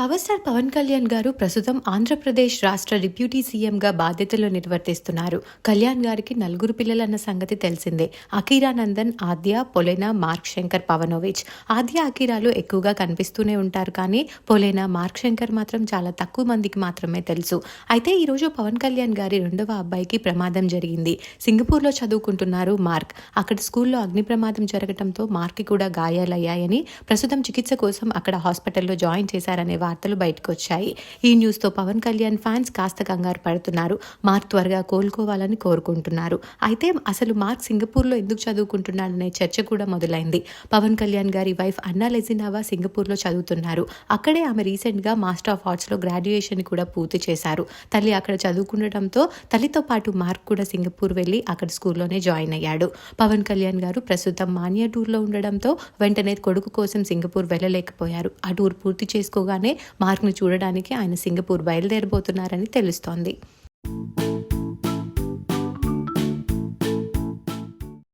Power star Pawan Kalyan గారు ప్రస్తుతం ఆంధ్రప్రదేశ్ రాష్ట్ర డిప్యూటీ సీఎంగా బాధ్యతలు నిర్వర్తిస్తున్నారు. కళ్యాణ్ గారికి నలుగురు పిల్లలన్న సంగతి తెలిసిందే. Akira Nandan Aadya Polena Mark Shankar Pavanovich. Aadya అఖీరాలు ఎక్కువగా కనిపిస్తూనే ఉంటారు కానీ పొలేనా మార్క్ శంకర్ మాత్రం చాలా తక్కువ మందికి మాత్రమే తెలుసు. అయితే ఈరోజు పవన్ కళ్యాణ్ గారి రెండవ అబ్బాయికి ప్రమాదం జరిగింది. సింగపూర్లో చదువుకుంటున్నారు మార్క్. అక్కడ స్కూల్లో అగ్ని ప్రమాదం జరగడంతో మార్క్కి కూడా గాయాలయ్యాయని ప్రస్తుతం చికిత్స కోసం అక్కడ హాస్పిటల్లో జాయిన్ చేశారనే వార్తలు బయటకు వచ్చాయి ఈ న్యూస్తో పవన్ కళ్యాణ్ ఫ్యాన్స్ కాస్త కంగారు పడుతున్నారు. మార్క్ త్వరగా కోలుకోవాలని కోరుకుంటున్నారు. అయితే అసలు మార్క్ సింగపూర్లో ఎందుకు చదువుకుంటున్నాడనే చర్చ కూడా మొదలైంది. పవన్ కళ్యాణ్ గారి వైఫ్ అన్నా లెజినావా సింగపూర్లో చదువుతున్నారు. అక్కడే ఆమె రీసెంట్గా మాస్టర్ ఆఫ్ ఆర్ట్స్లో గ్రాడ్యుయేషన్ కూడా పూర్తి చేశారు. తల్లి అక్కడ చదువుకుండటంతో తల్లితో పాటు మార్క్ కూడా సింగపూర్ వెళ్ళి అక్కడ స్కూల్లోనే జాయిన్ అయ్యాడు. పవన్ కళ్యాణ్ గారు ప్రస్తుతం మాన్యా టూర్లో ఉండడంతో వెంటనే కొడుకు కోసం సింగపూర్ వెళ్ళలేకపోయారు. ఆ టూర్ పూర్తి చేసుకోగానే మార్క్ను చూడడానికి ఆయన సింగపూర్ బయలుదేరబోతున్నారని తెలుస్తోంది.